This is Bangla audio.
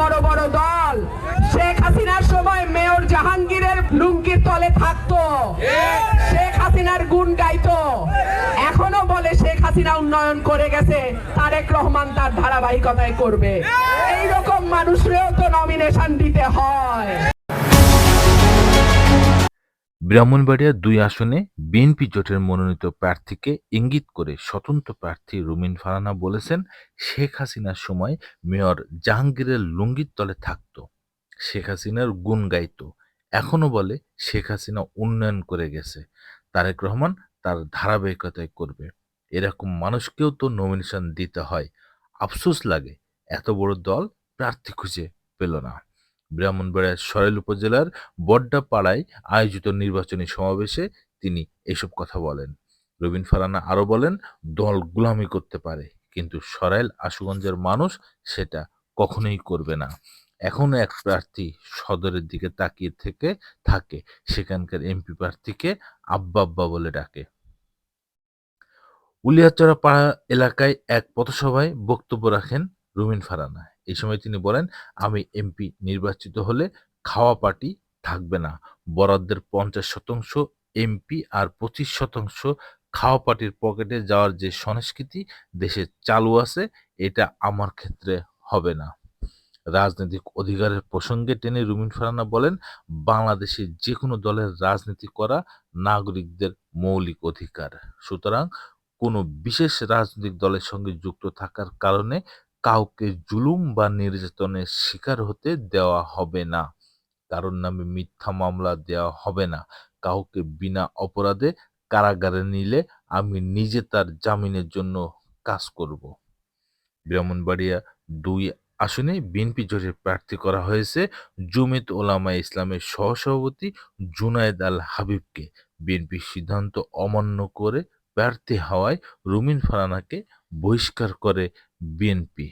বড় বড় দল। শেখ হাসিনার সময় মেয়র জাহাঙ্গীরের লুঙ্কির তলে থাকতো। শেখ হাসিনার গুণ গাইতো। এখনও বলে শেখ হাসিনা উন্নয়ন করে গেছে, তারেক রহমান তার ধারাবাহিকতায় করবে। এইরকম মানুষরেও তো নমিনেশন দিতে হয়। ব্রাহ্মণবাড়িয়া দুই আসনে বিএনপি জোটের মনোনীত প্রার্থীকে ইঙ্গিত করে স্বতন্ত্র প্রার্থী রুমিন ফারানা বলেছেন, শেখ হাসিনার সময় মেয়র জাহাঙ্গীরের লুঙ্গির তলে থাকত। শেখ হাসিনার গুণ গাইত। এখনও বলে, শেখ হাসিনা উন্নয়ন করে গেছে। তারেক রহমান তার ধারাবাহিকতায় করবে। এরকম মানুষকেও তো নমিনেশন দিতে হয়। আফসোস লাগে, এত বড় দল প্রার্থী খুঁজে পেল না। ব্রাহ্মণবাড়িয়ার সরাইল উপজেলার বড্ডাপাড়ায় আয়োজিত নির্বাচনী সমাবেশে তিনি এসব কথা বলেন। রবিন ফারানা আরও বলেন, দল গুলামি করতে পারে, কিন্তু সরাইল আশুগঞ্জের মানুষ সেটা কখনোই করবে না। এখনও এক প্রার্থী সদরের দিকে তাকিয়ে থেকে, থাকে, সেখানকার এমপি প্রার্থীকে আব্বা আব্বা বলে ডাকে। উলিয়াচড়া পাড়া এলাকায় এক পথসভায় বক্তব্য রাখেন রুমিন ফারানা এই সময় তিনি বলেন, আমি এমপি নির্বাচিত হলে খাওয়া পার্টি থাকবে না। বরাদ্দের পঞ্চাশ শতাংশ এমপি আর পঁচিশ শতাংশ খাওয়া পার্টির পকেটে যাওয়ার যে সংস্কৃতি দেশে চালু আছে, এটা আমার ক্ষেত্রে হবে না। রাজনৈতিক অধিকারের প্রসঙ্গে টেনে রুমিন ফারানা বলেন, বাংলাদেশে যে কোনো দলের রাজনীতি করা নাগরিকদের মৌলিক অধিকার। সুতরাং কোনো বিশেষ রাজনৈতিক দলের সঙ্গে যুক্ত থাকার কারণে কাউকে জুলুম বা নির্যাতনের শিকার হতে দেওয়া হবে না। কারোর নামে মিথ্যা মামলা দেওয়া হবে না। কাউকে বিনা অপরাধে কারাগারে নিলে আমি নিজে তার জামিনের জন্য কাজ করব। ব্রাহ্মণবাড়িয়া দুই আসনে বিএনপি জোটের প্রার্থী করা হয়েছে জুমিত ওলামা ইসলামের সহসভাপতি জুনায়েদ আল হাবিবকে। বিএনপির সিদ্ধান্ত অমান্য করে প্রার্থী হওয়ায় রুমিন ফারানাকে বহিষ্কার করে বিএনপি।